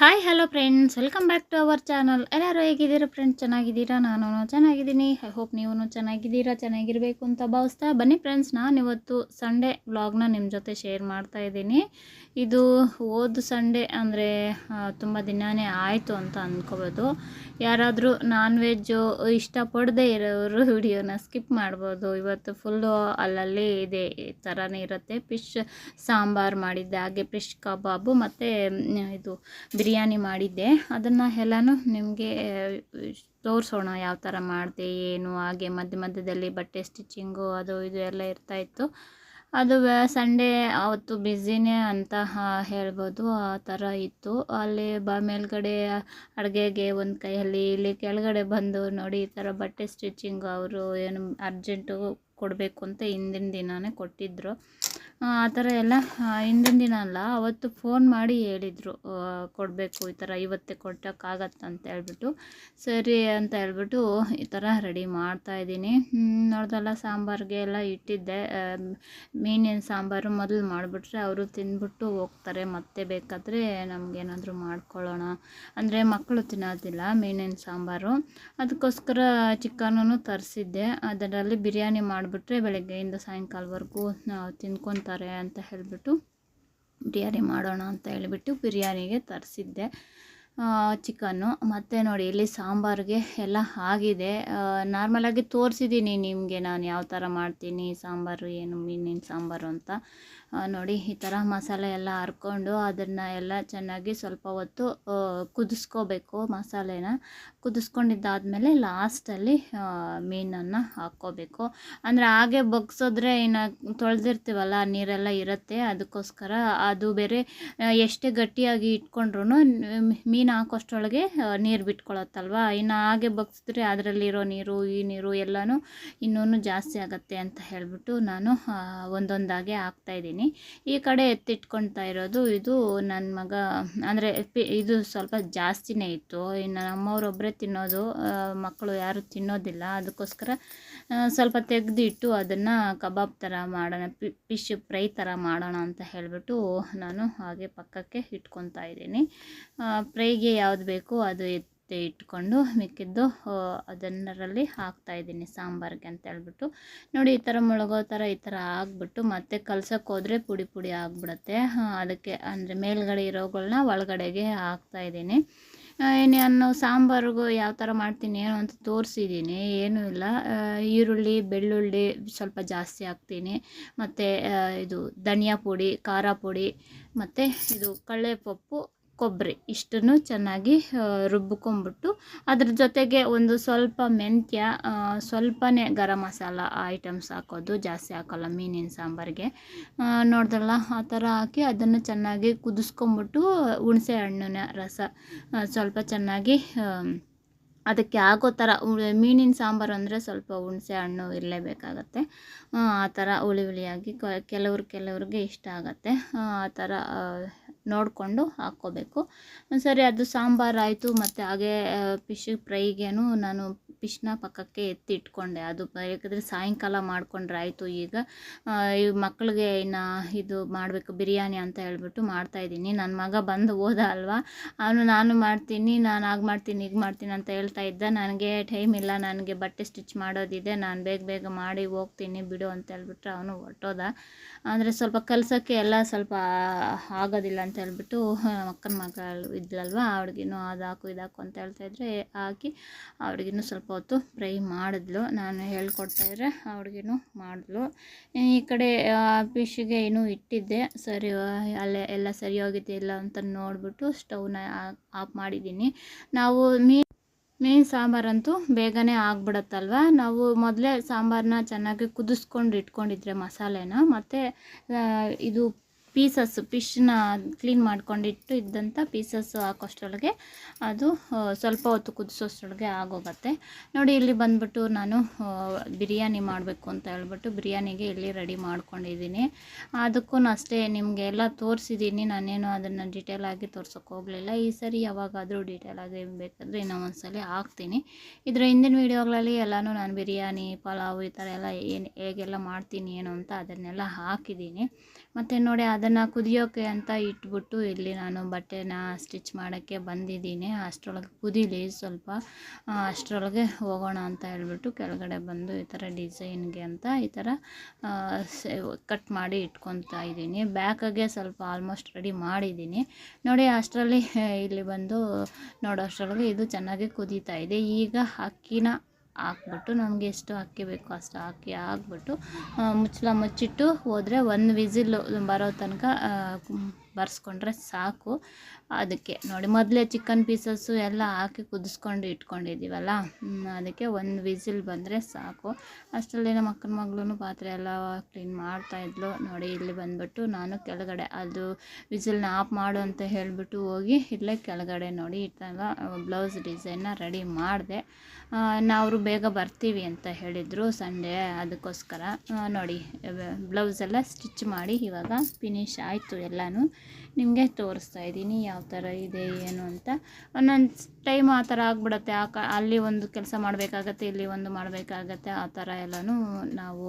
Hi hello friends welcome back to our channel ಎಲ್ಲರೂ ಹೇಗಿದ್ದೀರಾ friends ಚೆನ್ನಾಗಿದ್ದೀರಾ? ನಾನು ಚೆನ್ನಾಗಿದ್ದೀನಿ. ಐ ಹೋಪ್ ನೀವು ಚೆನ್ನಾಗಿದ್ದೀರಾ, ಚೆನ್ನಾಗಿರಬೇಕು ಅಂತ ಭಾವಿಸ್ತಾ ಬನ್ನಿ ಫ್ರೆಂಡ್ಸ್ ನಾನು ಇವತ್ತು ಸಂಡೇ ವ್ಲಾಗ್ನ ನಿಮ್ಮ ಜೊತೆ ಶೇರ್ ಮಾಡ್ತಾ ಇದ್ದೀನಿ. ಇದು ಓದ್ ಸಂಡೇ ಅಂದರೆ ತುಂಬ ದಿನವೇ ಆಯಿತು ಅಂತ ಅಂದ್ಕೋಬೋದು ಯಾರಾದರೂ ನಾನ್ ವೆಜ್ಜು ಇಷ್ಟಪಡದೇ ಇರೋರು ವಿಡಿಯೋನ ಸ್ಕಿಪ್ ಮಾಡ್ಬೋದು. ಇವತ್ತು ಫುಲ್ಲು ಅಲ್ಲಲ್ಲಿ ಇದೆ ಥರನೇ ಇರುತ್ತೆ. ಫಿಶ್ ಸಾಂಬಾರು ಮಾಡಿದ್ದೆ. ಹಾಗೆ ಫಿಶ್ ಕಬಾಬು ಮತ್ತು, ಇದು ಮಾಡಿದ್ದೆ. ಅದನ್ನು ಎಲ್ಲನೂ ನಿಮಗೆ ತೋರಿಸೋಣ ಯಾವ ಥರ ಮಾಡಿದೆ, ಏನು, ಹಾಗೆ ಮಧ್ಯ ಮಧ್ಯದಲ್ಲಿ ಬಟ್ಟೆ ಸ್ಟಿಚ್ಚಿಂಗು ಅದು ಇದು ಎಲ್ಲ ಇರ್ತಾಯಿತ್ತು ಅದು ಸಂಡೇ ಅವತ್ತು ಬ್ಯುಸಿನೇ ಅಂತ ಹೇಳ್ಬೋದು. ಆ ಥರ ಇತ್ತು. ಅಲ್ಲಿ ಬ, ಮೇಲ್ಗಡೆ ಅಡುಗೆಗೆ ಒಂದು ಕೈಯಲ್ಲಿ ಇಲ್ಲಿ ಕೆಳಗಡೆ ಬಂದು ನೋಡಿ ಈ ಥರ ಬಟ್ಟೆ ಸ್ಟಿಚಿಂಗ್ ಅವರು ಏನು ಅರ್ಜೆಂಟು ಕೊಡಬೇಕು ಅಂತ ಹಿಂದಿನ ದಿನವೇ ಕೊಟ್ಟಿದ್ದರು ಆ ಥರ ಎಲ್ಲ ಹಿಂದಿನ ದಿನ ಅಲ್ಲ, ಅವತ್ತು ಫೋನ್ ಮಾಡಿ ಹೇಳಿದರು ಕೊಡಬೇಕು, ಈ ಥರ ಇವತ್ತೇ ಕೊಟ್ಟೋಕ್ಕಾಗತ್ತೆ ಅಂತ ಹೇಳ್ಬಿಟ್ಟು. ಸರಿ ಅಂತ ಹೇಳ್ಬಿಟ್ಟು ಈ ಥರ ರೆಡಿ ಮಾಡ್ತಾ ಇದ್ದೀನಿ. ನೋಡ್ದಲ್ಲ, ಸಾಂಬಾರಿಗೆ ಎಲ್ಲ ಇಟ್ಟಿದ್ದೆ. ಮೀನಿನ ಸಾಂಬಾರು ಮೊದಲು ಮಾಡಿಬಿಟ್ರೆ ಅವರು ತಿಂದ್ಬಿಟ್ಟು ಹೋಗ್ತಾರೆ. ಮತ್ತೆ ಬೇಕಾದರೆ ನಮಗೇನಾದರೂ ಮಾಡ್ಕೊಳ್ಳೋಣ. ಅಂದರೆ ಮಕ್ಕಳು ತಿನ್ನೋದಿಲ್ಲ ಮೀನಿನ ಸಾಂಬಾರು. ಅದಕ್ಕೋಸ್ಕರ ಚಿಕನೂ ತರಿಸಿದ್ದೆ. ಅದರಲ್ಲಿ ಬಿರಿಯಾನಿ ಮಾಡಿಬಿಟ್ರೆ ಬೆಳಗ್ಗೆಯಿಂದ ಸಾಯಂಕಾಲವರೆಗೂ ತಿನ್ಕೊತಾರೆ ಅಂತ ಹೇಳಿಬಿಟ್ಟು ಬಿರಿಯಾನಿ ಮಾಡೋಣ ಅಂತ ಹೇಳಿಬಿಟ್ಟು ಬಿರಿಯಾನಿಗೆ ತರಿಸಿದ್ದೆ. ಚಿಕನ್ನು. ಮತ್ತು ನೋಡಿ, ಇಲ್ಲಿ ಸಾಂಬಾರಿಗೆ ಎಲ್ಲ ಆಗಿದೆ. ನಾರ್ಮಲಾಗಿ ತೋರಿಸಿದ್ದೀನಿ ನಿಮಗೆ ನಾನು ಯಾವ ಥರ ಮಾಡ್ತೀನಿ, ಸಾಂಬಾರು ಏನು, ಮೀನಿನ ಸಾಂಬಾರು ಅಂತ. ನೋಡಿ, ಈ ಥರ ಮಸಾಲೆ ಎಲ್ಲ ಹರ್ಕೊಂಡು ಅದನ್ನು ಎಲ್ಲ ಚೆನ್ನಾಗಿ ಸ್ವಲ್ಪ ಹೊತ್ತು ಕುದಿಸ್ಕೋಬೇಕು ಮಸಾಲೆನ. ಕುದಿಸ್ಕೊಂಡಿದ್ದಾದಮೇಲೆ ಲಾಸ್ಟಲ್ಲಿ ಮೀನನ್ನು ಹಾಕ್ಕೋಬೇಕು. ಅಂದರೆ ಹಾಗೆ ಬಗ್ಸಿದ್ರೆ ಇನ್ನು ತೊಳೆದಿರ್ತೀವಲ್ಲ, ನೀರೆಲ್ಲ ಇರುತ್ತೆ, ಅದಕ್ಕೋಸ್ಕರ ಅದು ಬೇರೆ ಎಷ್ಟೇ ಗಟ್ಟಿಯಾಗಿ ಇಟ್ಕೊಂಡ್ರೂ ಮೀನು ಹಾಕೋಷ್ಟೊಳಗೆ ನೀರು ಬಿಟ್ಕೊಳತ್ತಲ್ವ? ಇನ್ನು ಹಾಗೆ ಬಗ್ಸಿದ್ರೆ ಅದರಲ್ಲಿರೋ ನೀರು, ಈ ನೀರು ಎಲ್ಲನೂ ಇನ್ನೂ ಜಾಸ್ತಿ ಆಗುತ್ತೆ ಅಂತ ಹೇಳಿಬಿಟ್ಟು ನಾನು ಒಂದೊಂದಾಗೆ ಹಾಕ್ತಾಯಿದ್ದೀನಿ ಈ ಕಡೆ ಎತ್ತಿಟ್ಕೊಳ್ತಾ ಇರೋದು ಇದು ನನ್ನ ಮಗ, ಅಂದರೆ ಇದು ಸ್ವಲ್ಪ ಜಾಸ್ತಿನೇ ಇತ್ತು. ಇನ್ನು ನಮ್ಮವರೊಬ್ಬರೇ ತಿನ್ನೋದು ಮಕ್ಕಳು ಯಾರು ತಿನ್ನೋದಿಲ್ಲ. ಅದಕ್ಕೋಸ್ಕರ ಸ್ವಲ್ಪ ತೆಗೆದಿಟ್ಟು ಅದನ್ನು ಕಬಾಬ್ ಥರ ಮಾಡೋಣ ಫಿಶ್ ಫ್ರೈ ಥರ ಮಾಡೋಣ ಅಂತ ಹೇಳಿಬಿಟ್ಟು ನಾನು ಹಾಗೆ ಪಕ್ಕಕ್ಕೆ ಇಟ್ಕೊತಾ ಇದ್ದೀನಿ. ಫ್ರೈಗೆ ಯಾವ್ದು ಬೇಕು ಅದು ಎತ್ತಿ ಇಟ್ಕೊಂಡು ಮಿಕ್ಕಿದ್ದು ಅದನ್ನರಲ್ಲಿ ಹಾಕ್ತಾ ಇದ್ದೀನಿ ಸಾಂಬಾರಿಗೆ ಅಂತ ಹೇಳ್ಬಿಟ್ಟು. ನೋಡಿ, ಈ ಥರ ಮುಳುಗೋ ಥರ ಈ ಥರ ಆಗ್ಬಿಟ್ಟು ಮತ್ತೆ ಕಲ್ಸಕ್ಕೆ ಹೋದರೆ ಪುಡಿ ಪುಡಿ ಆಗಿಬಿಡುತ್ತೆ. ಅದಕ್ಕೆ, ಅಂದರೆ ಮೇಲ್ಗಡೆ ಇರೋಗಳನ್ನ ಒಳಗಡೆಗೆ ಹಾಕ್ತಾ ಇದ್ದೀನಿ ನಾನು ಸಾಂಬಾರಿಗೂ ಯಾವ ಥರ ಮಾಡ್ತೀನಿ, ಏನು ಅಂತ ತೋರಿಸಿದ್ದೀನಿ ಏನೂ ಇಲ್ಲ. ಈರುಳ್ಳಿ, ಬೆಳ್ಳುಳ್ಳಿ ಸ್ವಲ್ಪ ಜಾಸ್ತಿ ಹಾಕ್ತೀನಿ. ಮತ್ತು ಇದು ಧನಿಯಾ ಪುಡಿ, ಖಾರ ಪುಡಿ, ಮತ್ತು ಇದು ಕಡಲೆಪಪ್ಪು ಕೊಬ್ಬರಿ ಇಷ್ಟನ್ನು ಚೆನ್ನಾಗಿ ರುಬ್ಬಿಕೊಂಬಿಟ್ಟು ಅದ್ರ ಜೊತೆಗೆ ಒಂದು ಸ್ವಲ್ಪ ಮೆಂತ್ಯ ಸ್ವಲ್ಪನೇ ಗರಂ ಮಸಾಲ ಐಟಮ್ಸ್ ಹಾಕೋದು, ಜಾಸ್ತಿ ಹಾಕೋಲ್ಲ, ಮೀನಿನ ಸಾಂಬಾರಿಗೆ. ನೋಡಿದ್ರಲ್ಲ ನೋಡ್ದಲ್ಲ ಆ ಥರ ಹಾಕಿ ಅದನ್ನು ಚೆನ್ನಾಗಿ ಕುದಿಸ್ಕೊಂಬಿಟ್ಟು ಹುಣಸೆ ಹಣ್ಣಿನ ರಸ ಸ್ವಲ್ಪ ಚೆನ್ನಾಗಿ ಅದಕ್ಕೆ ಆಗೋ ಥರ ಮೀನಿನ ಸಾಂಬಾರು ಅಂದರೆ ಸ್ವಲ್ಪ ಹುಣಸೆ ಹಣ್ಣು ಇರಲೇಬೇಕಾಗತ್ತೆ ಆ ಥರ ಹುಳಿ ಹುಳಿಯಾಗಿ, ಕ- ಕೆಲವ್ರು, ಕೆಲವ್ರಿಗೆ ಇಷ್ಟ ಆಗುತ್ತೆ. ಆ ಥರ ನೋಡಿಕೊಂಡು ಹಾಕ್ಕೋಬೇಕು. ಸರಿ ಅದು ಸಾಂಬಾರು ಆಯಿತು ಮತ್ತು ಹಾಗೆ ಫಿಶ್ ಫ್ರೈಗೇನು ನಾನು ಫಿಶ್ನ ಪಕ್ಕಕ್ಕೆ ಎತ್ತಿ ಇಟ್ಕೊಂಡೆ ಅದು ಯಾಕಂದರೆ ಸಾಯಂಕಾಲ ಮಾಡಿಕೊಂಡ್ರೆ ಆಯಿತು. ಈಗ ಈ ಮಕ್ಕಳಿಗೆ ಇನ್ನು ಇದು ಮಾಡಬೇಕು, ಬಿರಿಯಾನಿ ಅಂತ ಹೇಳ್ಬಿಟ್ಟು ಮಾಡ್ತಾಯಿದ್ದೀನಿ ನನ್ನ ಮಗ ಬಂದು ಹೋದ ಅಲ್ವಾ? ಅವನು, ನಾನು ಮಾಡ್ತೀನಿ, ನಾನು ಆಗ ಮಾಡ್ತೀನಿ, ಈಗ ಮಾಡ್ತೀನಿ ಅಂತ ಹೇಳ್ತಾ ಇದ್ದ. ನನಗೆ ಟೈಮ್ ಇಲ್ಲ, ನನಗೆ ಬಟ್ಟೆ ಸ್ಟಿಚ್ ಮಾಡೋದಿದೆ. ನಾನು ಬೇಗ ಬೇಗ ಮಾಡಿ ಹೋಗ್ತೀನಿ, ಬಿಡು ಅಂತ ಹೇಳ್ಬಿಟ್ರೆ ಅವನು ಹೊಟ್ಟೋದ ಅಂದರೆ ಸ್ವಲ್ಪ ಕಲ್ಸೋಕ್ಕೆ ಎಲ್ಲ ಸ್ವಲ್ಪ ಆಗೋದಿಲ್ಲ ಅಂತ ಹೇಳ್ಬಿಟ್ಟು ಅಕ್ಕನ ಮಗಳು ಇದ್ಲಲ್ವ ಅವ್ಳಿಗಿನ್ನೂ ಅದು ಹಾಕು ಇದಾಕು ಅಂತ ಹೇಳ್ತಾಯಿದ್ರೆ ಹಾಕಿ ಅವ್ರಿಗಿನ್ನೂ ಸ್ವಲ್ಪ ಹೊತ್ತು ಫ್ರೈ ಮಾಡಿದ್ಲು. ನಾನು ಹೇಳ್ಕೊಡ್ತಾಯಿದ್ರೆ ಅವ್ರಿಗೇನು ಮಾಡಿದ್ಲು. ಈ ಕಡೆ ಫಿಶ್ಗೆ ಏನು ಇಟ್ಟಿದ್ದೆ. ಸರಿ ಅಲ್ಲೇ ಎಲ್ಲ ಸರಿ ಇಲ್ಲ ಅಂತ ನೋಡಿಬಿಟ್ಟು ಸ್ಟವ್ನ ಆಫ್ ಮಾಡಿದ್ದೀನಿ. ನಾವು ಮೀನು ಮೀನು ಸಾಂಬಾರಂತೂ ಬೇಗನೆ ಆಗ್ಬಿಡತ್ತಲ್ವ? ನಾವು ಮೊದಲೇ ಸಾಂಬಾರನ್ನ ಚೆನ್ನಾಗಿ ಕುದಿಸ್ಕೊಂಡು ಇಟ್ಕೊಂಡಿದ್ರೆ ಮಸಾಲೆನ. ಮತ್ತು ಇದು ಪೀಸಸ್ ಫಿಶ್ನ ಕ್ಲೀನ್ ಮಾಡ್ಕೊಂಡಿಟ್ಟು ಇದ್ದಂಥ ಪೀಸಸ್ ಹಾಕೋಷ್ಟರೊಳಗೆ ಅದು ಸ್ವಲ್ಪ ಹೊತ್ತು ಕುದಿಸೋಷ್ಟರೊಳಗೆ ಆಗೋಗುತ್ತೆ. ನೋಡಿ, ಇಲ್ಲಿ ಬಂದ್ಬಿಟ್ಟು ನಾನು ಬಿರಿಯಾನಿ ಮಾಡಬೇಕು ಅಂತ ಹೇಳ್ಬಿಟ್ಟು ಬಿರಿಯಾನಿಗೆ ಇಲ್ಲಿ ರೆಡಿ ಮಾಡ್ಕೊಂಡಿದ್ದೀನಿ. ಅದಕ್ಕೂ ಅಷ್ಟೇ ನಿಮಗೆ ಎಲ್ಲ ತೋರಿಸಿದ್ದೀನಿ. ನಾನೇನು ಅದನ್ನು ಡೀಟೇಲಾಗಿ ತೋರ್ಸೋಕೆ ಹೋಗಲಿಲ್ಲ. ಈ ಸರಿ ಯಾವಾಗಾದರೂ ಡೀಟೇಲಾಗಿ ಬೇಕಾದರೆ ಇನ್ನೂ ಒಂದ್ಸಲ ಹಾಕ್ತೀನಿ. ಇದರ ಹಿಂದಿನ ವೀಡಿಯೋಗಳಲ್ಲಿ ಎಲ್ಲನೂ ನಾನು ಬಿರಿಯಾನಿ, ಪಲಾವ್ ಈ ಥರ ಎಲ್ಲ ಏನು ಹೇಗೆಲ್ಲ ಮಾಡ್ತೀನಿ, ಏನು ಅಂತ ಅದನ್ನೆಲ್ಲ ಹಾಕಿದ್ದೀನಿ. ಮತ್ತು ನೋಡಿ ಅದನ್ನು ಕುದಿಯೋಕೆ ಅಂತ ಇಟ್ಬಿಟ್ಟು ಇಲ್ಲಿ ನಾನು ಬಟ್ಟೆನ ಸ್ಟಿಚ್ ಮಾಡೋಕ್ಕೆ ಬಂದಿದ್ದೀನಿ. ಅಷ್ಟರೊಳಗೆ ಕುದೀಲಿ ಸ್ವಲ್ಪ. ಅಷ್ಟರೊಳಗೆ ಹೋಗೋಣ ಅಂತ ಹೇಳ್ಬಿಟ್ಟು ಕೆಳಗಡೆ ಬಂದು ಈ ಥರ ಡಿಸೈನ್ಗೆ ಅಂತ ಈ ಥರ ಕಟ್ ಮಾಡಿ ಇಟ್ಕೊತಾ ಇದ್ದೀನಿ. ಬ್ಯಾಕಾಗೆ ಸ್ವಲ್ಪ ಆಲ್ಮೋಸ್ಟ್ ರೆಡಿ ಮಾಡಿದ್ದೀನಿ. ನೋಡಿ ಅಷ್ಟರಲ್ಲಿ ಇಲ್ಲಿ ಬಂದು ನೋಡೋ ಅಷ್ಟರೊಳಗೆ ಇದು ಚೆನ್ನಾಗಿ ಕುದೀತಾ ಇದೆ. ಈಗ ಅಕ್ಕಿನ ಹಾಕ್ಬಿಟ್ಟು ನನಗೆ ಎಷ್ಟು ಅಕ್ಕಿ ಬೇಕೋ ಅಷ್ಟು ಅಕ್ಕಿ ಹಾಕ್ಬಿಟ್ಟು ಮುಚ್ಚಳ ಮುಚ್ಚಿಟ್ಟು ಹೋದರೆ ಒಂದು ವಿಸಿಲ್ ಬರೋ ತನಕ ಬರ್ಸ್ಕೊಂಡ್ರೆ ಸಾಕು. ಅದಕ್ಕೆ ನೋಡಿ ಮೊದಲೇ ಚಿಕನ್ ಪೀಸಸ್ಸು ಎಲ್ಲ ಹಾಕಿ ಕುದಿಸ್ಕೊಂಡು ಇಟ್ಕೊಂಡಿದ್ದೀವಲ್ಲ ಅದಕ್ಕೆ ಒಂದು ವಿಸಿಲ್ ಬಂದರೆ ಸಾಕು. ಅಷ್ಟರಲ್ಲಿ ನಮ್ಮ ಅಕ್ಕನ ಮಗಳೂ ಪಾತ್ರೆ ಎಲ್ಲ ಕ್ಲೀನ್ ಮಾಡ್ತಾಯಿದ್ಲು ನೋಡಿ ಇಲ್ಲಿ ಬಂದ್ಬಿಟ್ಟು ನಾನು ಕೆಳಗಡೆ ಅದು ವಿಸಿಲ್ನ ಆಫ್ ಮಾಡು ಅಂತ ಹೇಳಿಬಿಟ್ಟು ಹೋಗಿ ಇಲ್ಲೇ ಕೆಳಗಡೆ ನೋಡಿ ಇಟ್ಟಾಗ ಥರ ಬ್ಲೌಸ್ ಡಿಸೈನ್ನ ರೆಡಿ ಮಾಡಿದೆ. ನಾವು ಬೇಗ ಬರ್ತೀವಿ ಅಂತ ಹೇಳಿದರು ಸಂಡೇ, ಅದಕ್ಕೋಸ್ಕರ. ನೋಡಿ ಬ್ಲೌಸ್ ಎಲ್ಲ ಸ್ಟಿಚ್ ಮಾಡಿ ಇವಾಗ ಫಿನಿಶ್ ಆಯಿತು ಎಲ್ಲನೂ. ನಿಮಗೆ ತೋರಿಸ್ತಾ ಇದ್ದೀನಿ ಯಾವ ಥರ ಇದೆ, ಏನು ಅಂತ. ಒಂದೊಂದು ಟೈಮ್ ಆ ಥರ ಆಗ್ಬಿಡುತ್ತೆ. ಆ ಅಲ್ಲಿ ಒಂದು ಕೆಲಸ ಮಾಡಬೇಕಾಗತ್ತೆ, ಇಲ್ಲಿ ಒಂದು ಮಾಡಬೇಕಾಗತ್ತೆ, ಆ ಥರ ಎಲ್ಲನೂ ನಾವು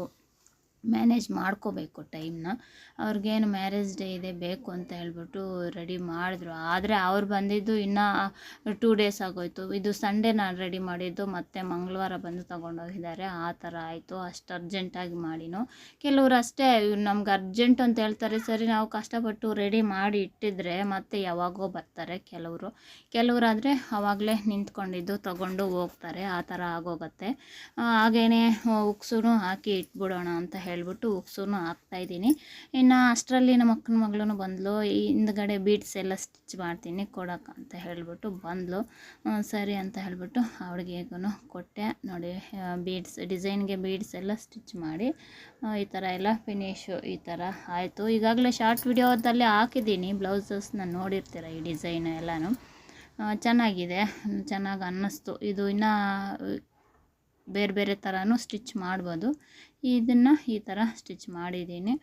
ಮ್ಯಾನೇಜ್ ಮಾಡ್ಕೋಬೇಕು ಟೈಮ್ನ. ಅವ್ರಿಗೇನು ಮ್ಯಾರೇಜ್ ಡೇ ಇದೆ ಬೇಕು ಅಂತ ಹೇಳ್ಬಿಟ್ಟು ರೆಡಿ ಮಾಡಿದ್ರು. ಆದರೆ ಅವ್ರು ಬಂದಿದ್ದು ಇನ್ನೂ ಟೂ ಡೇಸ್ ಆಗೋಯ್ತು. ಇದು ಸಂಡೇ ನಾನು ರೆಡಿ ಮಾಡಿದ್ದು, ಮತ್ತು ಮಂಗಳವಾರ ಬಂದು ತೊಗೊಂಡೋಗಿದ್ದಾರೆ. ಆ ಥರ ಆಯಿತು. ಅಷ್ಟು ಅರ್ಜೆಂಟಾಗಿ ಮಾಡಿನೋ. ಕೆಲವ್ರು ಅಷ್ಟೇ, ನಮ್ಗೆ ಅರ್ಜೆಂಟ್ ಅಂತ ಹೇಳ್ತಾರೆ, ಸರಿ, ನಾವು ಕಷ್ಟಪಟ್ಟು ರೆಡಿ ಮಾಡಿ ಇಟ್ಟಿದ್ರೆ ಮತ್ತೆ ಯಾವಾಗೋ ಬರ್ತಾರೆ ಕೆಲವರು. ಕೆಲವರಾದರೆ ಆವಾಗಲೇ ನಿಂತ್ಕೊಂಡಿದ್ದು, ತಗೊಂಡು ಹೋಗ್ತಾರೆ. ಆ ಥರ ಆಗೋಗುತ್ತೆ. ಹಾಗೇ ಉಕ್ಸೂ ಹಾಕಿ ಇಟ್ಬಿಡೋಣ ಅಂತ ಹೇಳ್ಬಿಟ್ಟು ಉಪ್ಸೂನು ಹಾಕ್ತಾ ಇದ್ದೀನಿ. ಇನ್ನು ಅಷ್ಟರಲ್ಲಿ ನಮ್ಮ ಅಕ್ಕನ ಮಗಳೂ ಬಂದಳು ಹಿಂದ್ಗಡೆ ಬೀಡ್ಸ್ ಎಲ್ಲ ಸ್ಟಿಚ್ ಮಾಡ್ತೀನಿ ಕೊಡೋಕೆ ಅಂತ ಹೇಳ್ಬಿಟ್ಟು ಬಂದಳು ಸರಿ ಅಂತ ಹೇಳ್ಬಿಟ್ಟು ಅವಳಿಗೆಗೂ ಕೊಟ್ಟೆ. ನೋಡಿ ಬೀಡ್ಸ್ ಡಿಸೈನ್ಗೆ ಬೀಡ್ಸ್ ಎಲ್ಲ ಸ್ಟಿಚ್ ಮಾಡಿ ಈ ಥರ ಎಲ್ಲ ಫಿನಿಶು ಈ ಥರ ಆಯಿತು. ಈಗಾಗಲೇ ಶಾರ್ಟ್ ವಿಡಿಯೋದಲ್ಲಿ ಹಾಕಿದ್ದೀನಿ, ಬ್ಲೌಸಸ್ನ ನೋಡಿರ್ತೀರ ಈ ಡಿಸೈನ್ ಎಲ್ಲನೂ. ಚೆನ್ನಾಗಿದೆ. ಚೆನ್ನಾಗಿ ಅನ್ನಿಸ್ತು. ಇದು ಇನ್ನೂ, ಬೇರೆ ಬೇರೆ ಥರನೂ ಸ್ಟಿಚ್ ಮಾಡ್ಬೋದು. ಇದನ್ನು ಈ ಥರ ಸ್ಟಿಚ್ ಮಾಡಿದ್ದೀನಿ.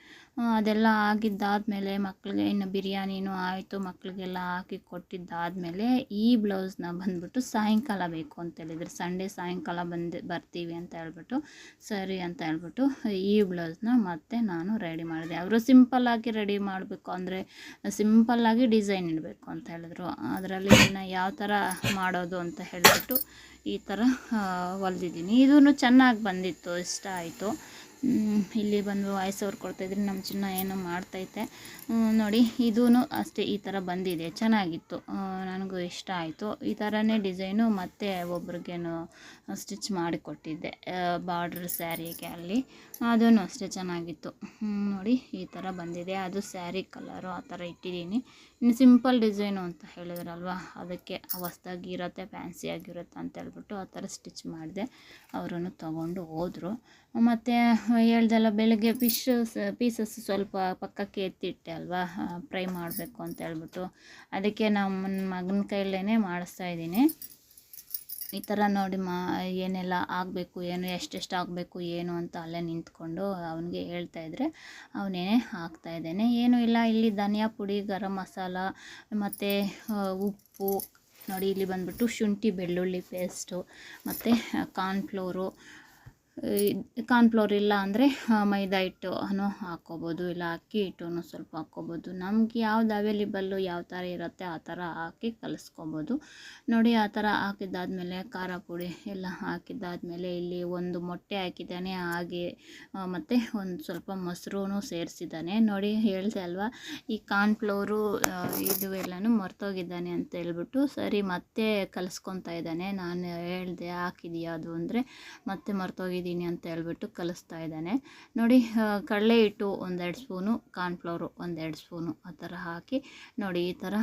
ಅದೆಲ್ಲ ಆಗಿದ್ದಾದಮೇಲೆ ಮಕ್ಕಳಿಗೆ ಇನ್ನು ಬಿರಿಯಾನಿನೂ ಆಯಿತು ಮಕ್ಕಳಿಗೆಲ್ಲ ಹಾಕಿ ಕೊಟ್ಟಿದ್ದಾದಮೇಲೆ ಈ ಬ್ಲೌಸ್ನ ಬಂದುಬಿಟ್ಟು ಸಾಯಂಕಾಲ ಬೇಕು ಅಂತ ಹೇಳಿದ್ರು. ಸಂಡೇ ಸಾಯಂಕಾಲ ಬಂದು ಬರ್ತೀವಿ ಅಂತ ಹೇಳ್ಬಿಟ್ಟು, ಸರಿ ಅಂತ ಹೇಳ್ಬಿಟ್ಟು ಈ ಬ್ಲೌಸ್ನ ಮತ್ತೆ ನಾನು ರೆಡಿ ಮಾಡಿದೆ. ಅವರು ಸಿಂಪಲ್ಲಾಗಿ ರೆಡಿ ಮಾಡಬೇಕು ಅಂದರೆ ಸಿಂಪಲ್ಲಾಗಿ ಡಿಸೈನ್ ಇಡಬೇಕು ಅಂತ ಹೇಳಿದ್ರು. ಅದರಲ್ಲಿ ಇನ್ನು ಯಾವ ಥರ ಮಾಡೋದು ಅಂತ ಹೇಳಿಬಿಟ್ಟು ಈ ಥರ ಹೊಲ್ದಿದ್ದೀನಿ. ಇದೂ ಚೆನ್ನಾಗಿ ಬಂದಿತ್ತು ಇಷ್ಟ ಆಯಿತು. ಇಲ್ಲಿ ಬಂದು ವಾಯ್ಸ್ ಕೊಡ್ತಾ ಕೊಡ್ತಾಯಿದ್ರೆ ನಮ್ಮ ಚಿನ್ನ ಏನು ಮಾಡ್ತೈತೆ. ನೋಡಿ ಇದೂ ಅಷ್ಟೇ ಈ ಥರ ಬಂದಿದೆ. ಚೆನ್ನಾಗಿತ್ತು. ನನಗೂ ಇಷ್ಟ ಆಯಿತು. ಈ ಥರನೇ ಡಿಸೈನು ಮತ್ತು ಒಬ್ರಿಗೇನು ಸ್ಟಿಚ್ ಮಾಡಿಕೊಟ್ಟಿದ್ದೆ. ಬಾರ್ಡ್ರ್ ಸ್ಯಾರಿಗೆ ಅಲ್ಲಿ. ಅದೂ ಅಷ್ಟೇ ಚೆನ್ನಾಗಿತ್ತು. ನೋಡಿ, ಈ ಥರ ಬಂದಿದೆ. ಅದು ಸ್ಯಾರಿ ಕಲರು ಆ ಥರ ಇಟ್ಟಿದ್ದೀನಿ. ಇನ್ನು ಸಿಂಪಲ್ ಡಿಸೈನು ಅಂತ ಹೇಳಿದ್ರಲ್ವ, ಅದಕ್ಕೆ ಹೊಸ್ದಾಗಿ ಇರುತ್ತೆ ಫ್ಯಾನ್ಸಿ ಆಗಿರುತ್ತೆ ಅಂತ ಹೇಳ್ಬಿಟ್ಟು ಆ ಥರ ಸ್ಟಿಚ್ ಮಾಡಿದೆ. ಅವರನ್ನು ತೊಗೊಂಡು ಹೋದರು. ಮತ್ತು ಹೇಳ್ದಲ್ಲ ಬೆಳಗ್ಗೆ ಫಿಶ್ ಪೀಸಸ್ ಸ್ವಲ್ಪ ಪಕ್ಕಕ್ಕೆ ಎತ್ತಿಟ್ಟೆ ಅಲ್ವಾ? ಫ್ರೈ ಮಾಡಬೇಕು ಅಂತ ಹೇಳ್ಬಿಟ್ಟು. ಅದಕ್ಕೆ ನಮ್ಮ ಮಗನ ಕೈಯಲ್ಲೇ ಮಾಡಿಸ್ತಾ ಇದ್ದೀನಿ. ಈ ಥರ ನೋಡಿ ಮಾ, ಏನೆಲ್ಲ ಆಗಬೇಕು, ಏನು ಎಷ್ಟೆಷ್ಟು ಆಗಬೇಕು, ಏನು ಅಂತ ಅಲ್ಲೇ ನಿಂತ್ಕೊಂಡು ಅವನಿಗೆ ಹೇಳ್ತಾ ಇದ್ದರೆ ಅವನೇನೆ ಹಾಕ್ತಾ ಇದ್ದೇನೆ. ಏನೂ ಇಲ್ಲ, ಇಲ್ಲಿ ಧನಿಯಾ ಪುಡಿ, ಗರಂ ಮಸಾಲ, ಮತ್ತು ಉಪ್ಪು. ನೋಡಿ, ಇಲ್ಲಿ ಬಂದ್ಬಿಟ್ಟು ಶುಂಠಿ ಬೆಳ್ಳುಳ್ಳಿ ಪೇಸ್ಟು ಮತ್ತು ಕಾರ್ನ್ಫ್ಲೋರು ಕಾರ್ನ್ಫ್ಲೋರ್ ಇಲ್ಲ ಅಂದರೆ ಮೈದಾ ಹಿಟ್ಟು ಹಾಕ್ಕೋಬೋದು, ಇಲ್ಲ ಅಕ್ಕಿ ಹಿಟ್ಟು ಸ್ವಲ್ಪ ಹಾಕ್ಕೋಬೋದು. ನಮ್ಗೆ ಯಾವ್ದು ಅವೈಲೇಬಲ್ಲು ಯಾವ ಥರ ಇರುತ್ತೆ ಆ ಥರ ಹಾಕಿ ಕಲಿಸ್ಕೊಬೋದು. ನೋಡಿ, ಆ ಥರ ಹಾಕಿದ್ದಾದಮೇಲೆ ಖಾರ ಪುಡಿ ಎಲ್ಲ ಹಾಕಿದ್ದಾದಮೇಲೆ ಇಲ್ಲಿ ಒಂದು ಮೊಟ್ಟೆ ಹಾಕಿದ್ದಾನೆ, ಹಾಗೆ ಮತ್ತು ಒಂದು ಸ್ವಲ್ಪ ಮೊಸರು ಸೇರಿಸಿದ್ದಾನೆ. ನೋಡಿ, ಹೇಳ್ದೆ ಅಲ್ವಾ, ಈ ಕಾರ್ನ್ಫ್ಲೋರು ಇದು ಎಲ್ಲನೂ ಮರ್ತೋಗಿದ್ದಾನೆ ಅಂತ ಹೇಳ್ಬಿಟ್ಟು ಸರಿ ಮತ್ತೆ ಕಲಿಸ್ಕೊತಾ ಇದ್ದಾನೆ. ನಾನು ಹೇಳ್ದೆ ಹಾಕಿದೀಯ ಅದು ಅಂದರೆ ಮತ್ತೆ ಮರ್ತೋಗಿದ್ದೀನಿ ಅಂತ ಹೇಳ್ಬಿಟ್ಟು ಕಲಿಸ್ತಾ ಇದ್ದಾನೆ. ನೋಡಿ ಕಡಲೆ ಹಿಟ್ಟು ಒಂದೆರಡು ಸ್ಪೂನು ಕಾರ್ನ್ಫ್ಲವರು ಒಂದೆರಡು ಸ್ಪೂನು ಆ ಥರ ಹಾಕಿ ನೋಡಿ ಈ ಥರ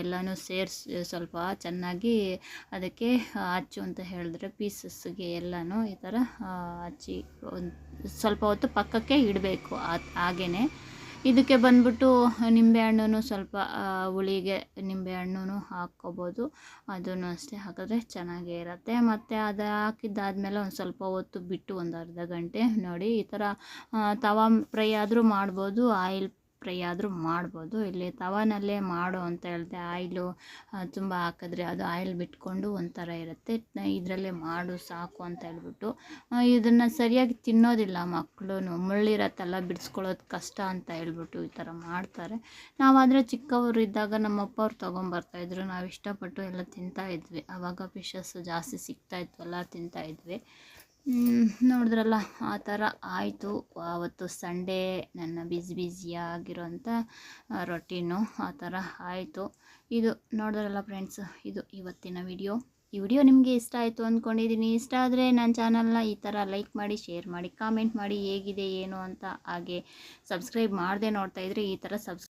ಎಲ್ಲನೂ ಸೇರಿಸಿ, ಸ್ವಲ್ಪ ಚೆನ್ನಾಗಿ ಅದಕ್ಕೆ ಹಚ್ಚು ಅಂತ ಹೇಳಿದ್ರೆ ಪೀಸಸ್ಗೆ ಎಲ್ಲನೂ ಈ ಥರ ಹಚ್ಚಿ ಒಂದು ಸ್ವಲ್ಪ ಹೊತ್ತು ಪಕ್ಕಕ್ಕೆ ಇಡಬೇಕು ಹಾಗೇ ಇದಕ್ಕೆ ಬಂದ್ಬಿಟ್ಟು ನಿಂಬೆಹಣ್ಣು ಸ್ವಲ್ಪ ಹುಳಿಗೆ ಹುಳಿಗೆ ನಿಂಬೆಹಣ್ಣು ಹಾಕ್ಕೋಬೋದು. ಅದನ್ನು ಅಷ್ಟೇ ಹಾಕಿದ್ರೆ ಚೆನ್ನಾಗೇ ಇರುತ್ತೆ. ಮತ್ತು ಅದು ಹಾಕಿದ್ದಾದ್ಮೇಲೆ ಒಂದು ಸ್ವಲ್ಪ ಹೊತ್ತು ಬಿಟ್ಟು ಒಂದು ಅರ್ಧ ಗಂಟೆ ನೋಡಿ ಈ ಥರ ತವಾ ಫ್ರೈ ಆದರೂ ಮಾಡ್ಬೋದು. ಆಯಿಲ್ ಫ್ರೈ ಆದರೂ ಮಾಡ್ಬೋದು. ಇಲ್ಲಿ ತವನಲ್ಲೇ ಮಾಡು ಅಂತ ಹೇಳಿದೆ, ಆಯಿಲು ತುಂಬ ಹಾಕಿದ್ರೆ ಅದು ಆಯಿಲ್ ಬಿಟ್ಕೊಂಡು ಒಂಥರ ಇರುತ್ತೆ. ಇದರಲ್ಲೇ ಮಾಡು, ಸಾಕು ಅಂತ ಹೇಳ್ಬಿಟ್ಟು ಇದನ್ನು ಸರಿಯಾಗಿ ತಿನ್ನೋದಿಲ್ಲ ಮಕ್ಕಳು ಮುಳ್ಳಿರತ್ತಲ್ಲ ಬಿಡಿಸ್ಕೊಳ್ಳೋದು ಕಷ್ಟ ಅಂತ ಹೇಳ್ಬಿಟ್ಟು ಈ ಥರ ಮಾಡ್ತಾರೆ. ನಾವಾದರೆ ಚಿಕ್ಕವರು ಇದ್ದಾಗ ನಮ್ಮ ಅಪ್ಪ ಅವ್ರು ತೊಗೊಂಬರ್ತಾಯಿದ್ರು ನಾವು ಇಷ್ಟಪಟ್ಟು ಎಲ್ಲ ತಿಂತಾಯಿದ್ವಿ ಆವಾಗ ಫಿಶಸ್ ಜಾಸ್ತಿ ಸಿಗ್ತಾ ತಿಂತಾಯಿದ್ವಿ ನೋಡಿದ್ರಲ್ಲ, ಆ ಥರ ಆಯಿತು. ಆವತ್ತು ಸಂಡೇ ನನ್ನ ಬ್ಯುಸಿ ಬ್ಯುಸಿಯಾಗಿರೋಂಥ ರೊಟೀನು ಆ ಥರ ಆಯಿತು. ಇದು ನೋಡಿದ್ರಲ್ಲ ಫ್ರೆಂಡ್ಸ್ ಇದು ಇವತ್ತಿನ ವಿಡಿಯೋ ಈ ವಿಡಿಯೋ ನಿಮಗೆ ಇಷ್ಟ ಆಯಿತು ಅಂದ್ಕೊಂಡಿದ್ದೀನಿ ಇಷ್ಟ ಆದರೆ ನನ್ನ ಚಾನಲ್ನ ಈ ಥರ ಲೈಕ್ ಮಾಡಿ ಶೇರ್ ಮಾಡಿ ಕಾಮೆಂಟ್ ಮಾಡಿ ಹೇಗಿದೆ, ಏನು ಅಂತ ಹಾಗೆ ಸಬ್ಸ್ಕ್ರೈಬ್ ಮಾಡದೆ ನೋಡ್ತಾ ಇದ್ರೆ ಈ ಥರ ಸಬ್ಸ್